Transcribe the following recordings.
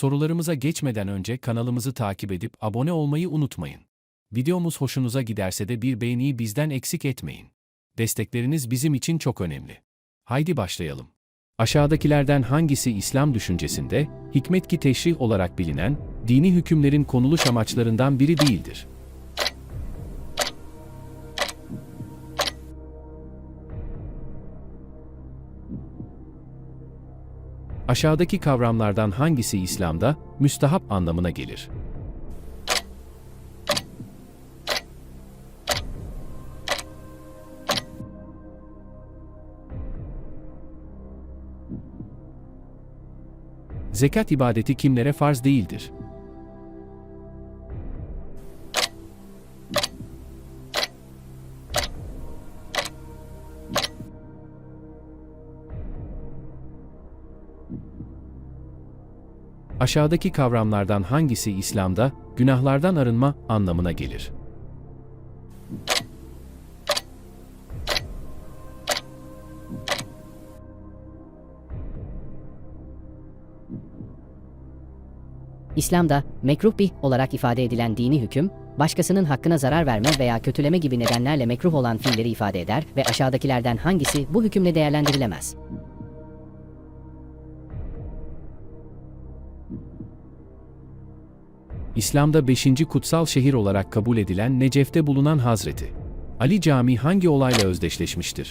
Sorularımıza geçmeden önce kanalımızı takip edip abone olmayı unutmayın. Videomuz hoşunuza giderse de bir beğeniyi bizden eksik etmeyin. Destekleriniz bizim için çok önemli. Haydi başlayalım. Aşağıdakilerden hangisi İslam düşüncesinde, hikmet ki teşrih olarak bilinen, dini hükümlerin konuluş amaçlarından biri değildir? Aşağıdaki kavramlardan hangisi İslam'da müstahap anlamına gelir? Zekat ibadeti kimlere farz değildir? Aşağıdaki kavramlardan hangisi İslam'da günahlardan arınma anlamına gelir? İslam'da mekruh bih olarak ifade edilen dini hüküm, başkasının hakkına zarar verme veya kötüleme gibi nedenlerle mekruh olan fiilleri ifade eder ve aşağıdakilerden hangisi bu hükümle değerlendirilemez? İslam'da 5. kutsal şehir olarak kabul edilen Necef'te bulunan Hazreti Ali Camii hangi olayla özdeşleşmiştir?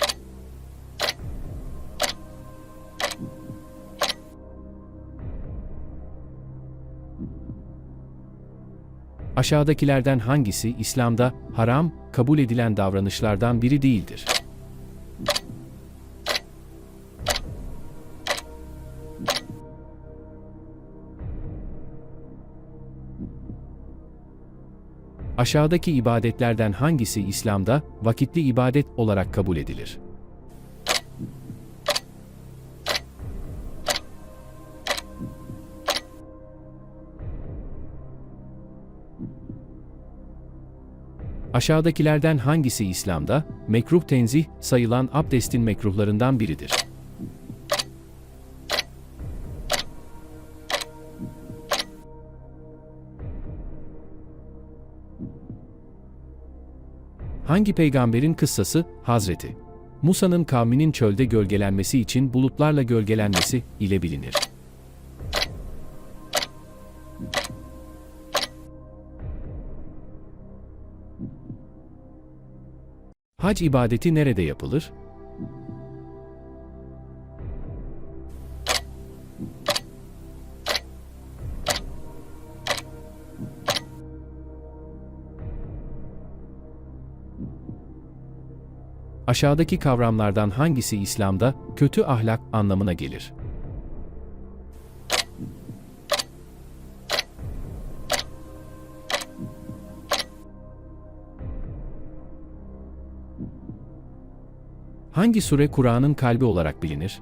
Aşağıdakilerden hangisi İslam'da haram kabul edilen davranışlardan biri değildir? Aşağıdaki ibadetlerden hangisi İslam'da vakitli ibadet olarak kabul edilir? Aşağıdakilerden hangisi İslam'da mekruh tenzih sayılan abdestin mekruhlarından biridir? Hangi peygamberin kıssası Hazreti Musa'nın kavminin çölde gölgelenmesi için bulutlarla gölgelenmesi ile bilinir? Hac ibadeti nerede yapılır? Aşağıdaki kavramlardan hangisi İslam'da kötü ahlak anlamına gelir? Hangi sure Kur'an'ın kalbi olarak bilinir?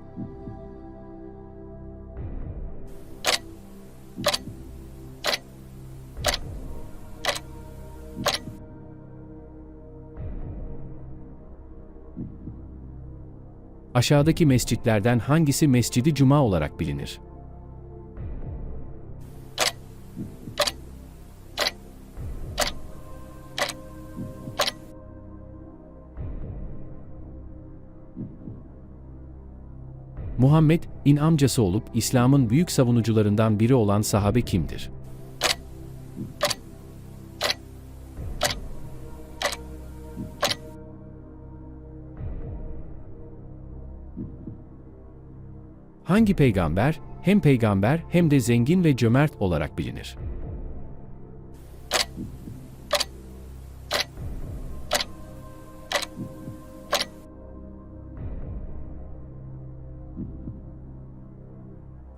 Aşağıdaki mescitlerden hangisi Mescidi Cuma olarak bilinir? Muhammed, in amcası olup İslam'ın büyük savunucularından biri olan sahabe kimdir? Hangi peygamber, hem peygamber hem de zengin ve cömert olarak bilinir?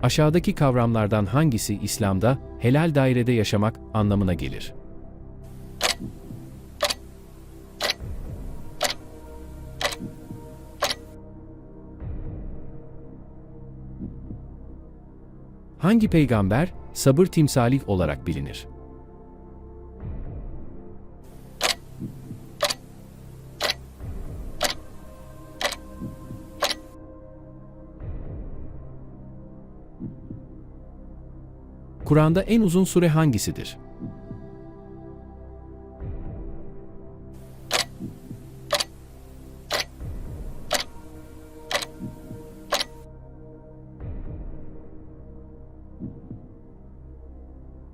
Aşağıdaki kavramlardan hangisi İslam'da helal dairede yaşamak anlamına gelir? Hangi peygamber sabır timsali olarak bilinir? Kur'an'da en uzun sure hangisidir?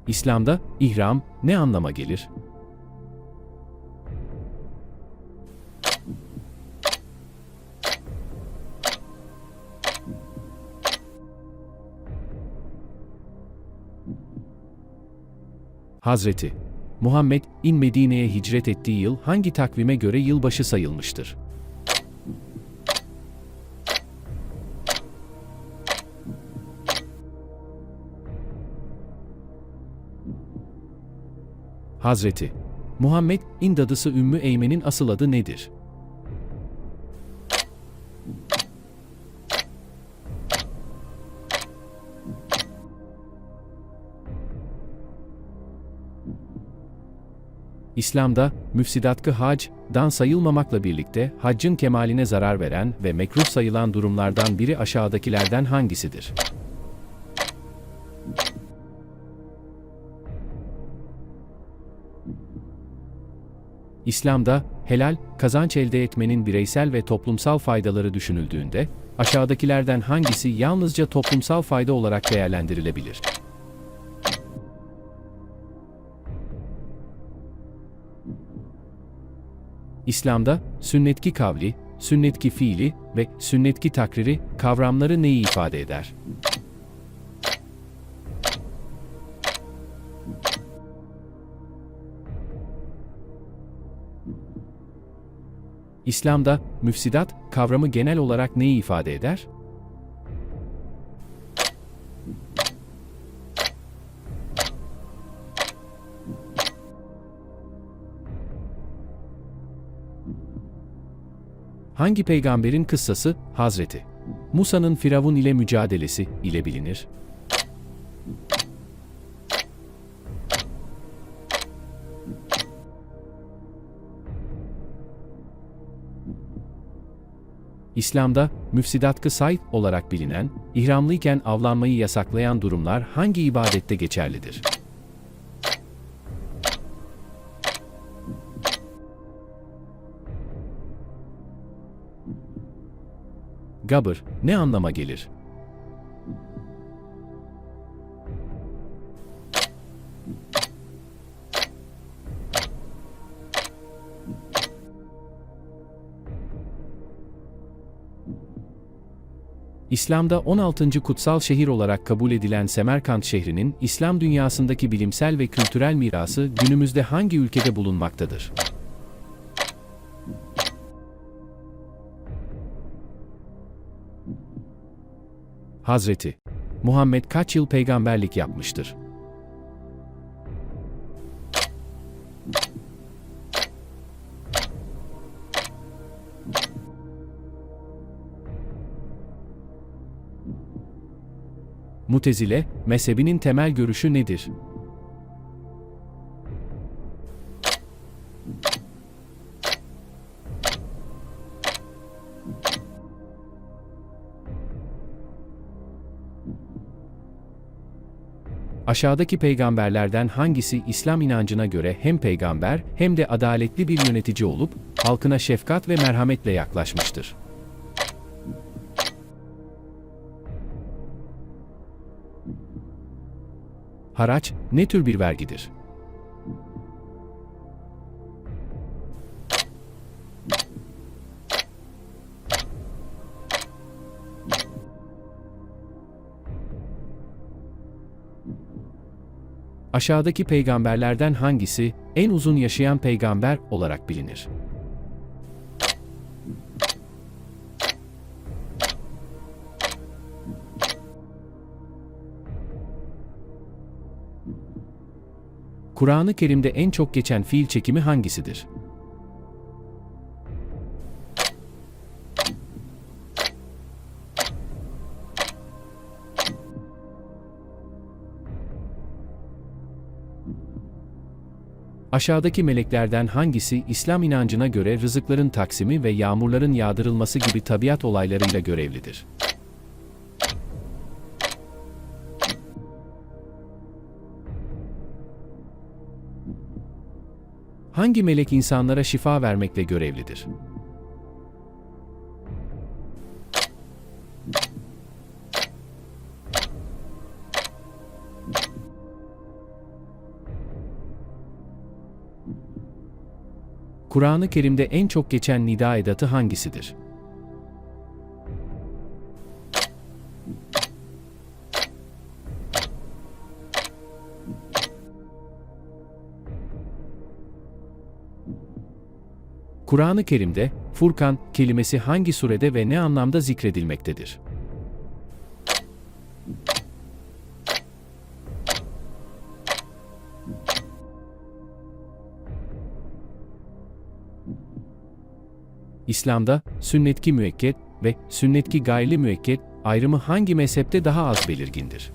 İslam'da ihram ne anlama gelir? Hazreti Muhammed in Medine'ye hicret ettiği yıl hangi takvime göre yılbaşı sayılmıştır? Hazreti Muhammed in dadısı Ümmü Eymen'in asıl adı nedir? İslam'da müfsidatkı hac, dan sayılmamakla birlikte haccın kemaline zarar veren ve mekruh sayılan durumlardan biri aşağıdakilerden hangisidir? İslam'da helal, kazanç elde etmenin bireysel ve toplumsal faydaları düşünüldüğünde, aşağıdakilerden hangisi yalnızca toplumsal fayda olarak değerlendirilebilir? İslam'da sünnetki kavli, sünnetki fiili ve sünnetki takriri kavramları neyi ifade eder? İslam'da müfsidat kavramı genel olarak neyi ifade eder? Hangi peygamberin kıssası Hazreti Musa'nın Firavun ile mücadelesi ile bilinir? İslam'da müfsidatkı say olarak bilinen, ihramlıyken avlanmayı yasaklayan durumlar hangi ibadette geçerlidir? Gabır ne anlama gelir? İslam'da 16. kutsal şehir olarak kabul edilen Semerkant şehrinin İslam dünyasındaki bilimsel ve kültürel mirası günümüzde hangi ülkede bulunmaktadır? Hazreti Muhammed kaç yıl peygamberlik yapmıştır? Mutezile, mezhebinin temel görüşü nedir? Aşağıdaki peygamberlerden hangisi İslam inancına göre hem peygamber hem de adaletli bir yönetici olup halkına şefkat ve merhametle yaklaşmıştır? Haraç ne tür bir vergidir? Aşağıdaki peygamberlerden hangisi en uzun yaşayan peygamber olarak bilinir? Kur'an-ı Kerim'de en çok geçen fiil çekimi hangisidir? Aşağıdaki meleklerden hangisi İslam inancına göre rızıkların taksimi ve yağmurların yağdırılması gibi tabiat olaylarıyla görevlidir? Hangi melek insanlara şifa vermekle görevlidir? Kur'an-ı Kerim'de en çok geçen nida edatı hangisidir? Kur'an-ı Kerim'de Furkan kelimesi hangi surede ve ne anlamda zikredilmektedir? İslam'da sünnetki müekket ve sünnetki gayri müekket ayrımı hangi mezhepte daha az belirgindir?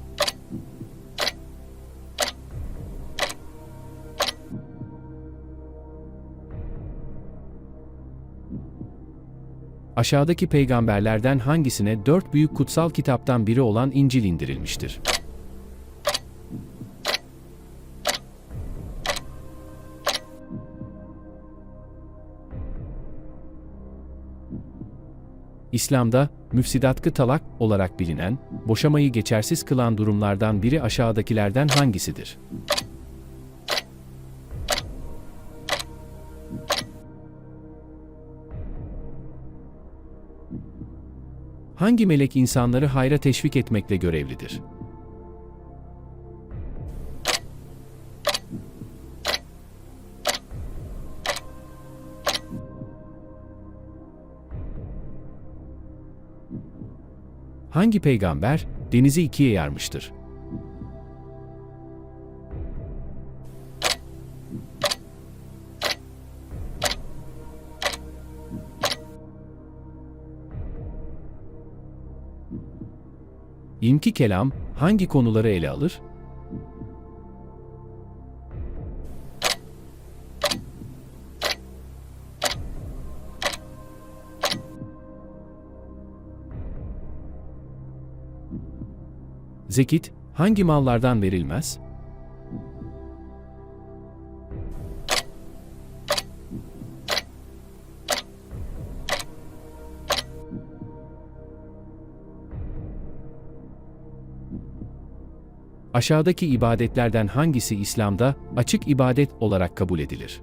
Aşağıdaki peygamberlerden hangisine dört büyük kutsal kitaptan biri olan İncil indirilmiştir? İslam'da müfsidatkı talak olarak bilinen, boşamayı geçersiz kılan durumlardan biri aşağıdakilerden hangisidir? Hangi melek insanları hayra teşvik etmekle görevlidir? Hangi peygamber denizi ikiye yarmıştır? İlmki kelam hangi konuları ele alır? Zekit hangi mallardan verilmez? Aşağıdaki ibadetlerden hangisi İslam'da açık ibadet olarak kabul edilir?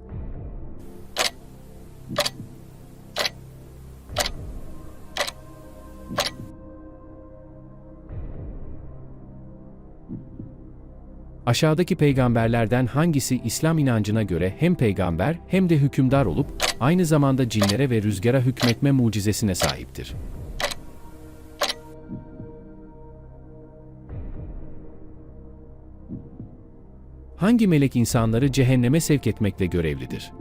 Aşağıdaki peygamberlerden hangisi İslam inancına göre hem peygamber hem de hükümdar olup aynı zamanda cinlere ve rüzgara hükmetme mucizesine sahiptir? Hangi melek insanları cehenneme sevk etmekle görevlidir?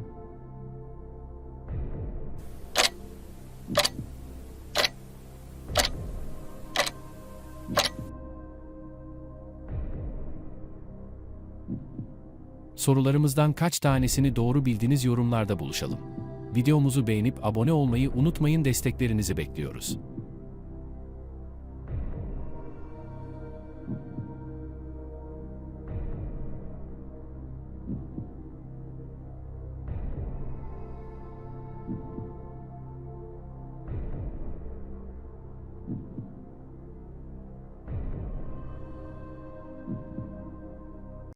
Sorularımızdan kaç tanesini doğru bildiniz yorumlarda buluşalım. Videomuzu beğenip abone olmayı unutmayın desteklerinizi bekliyoruz.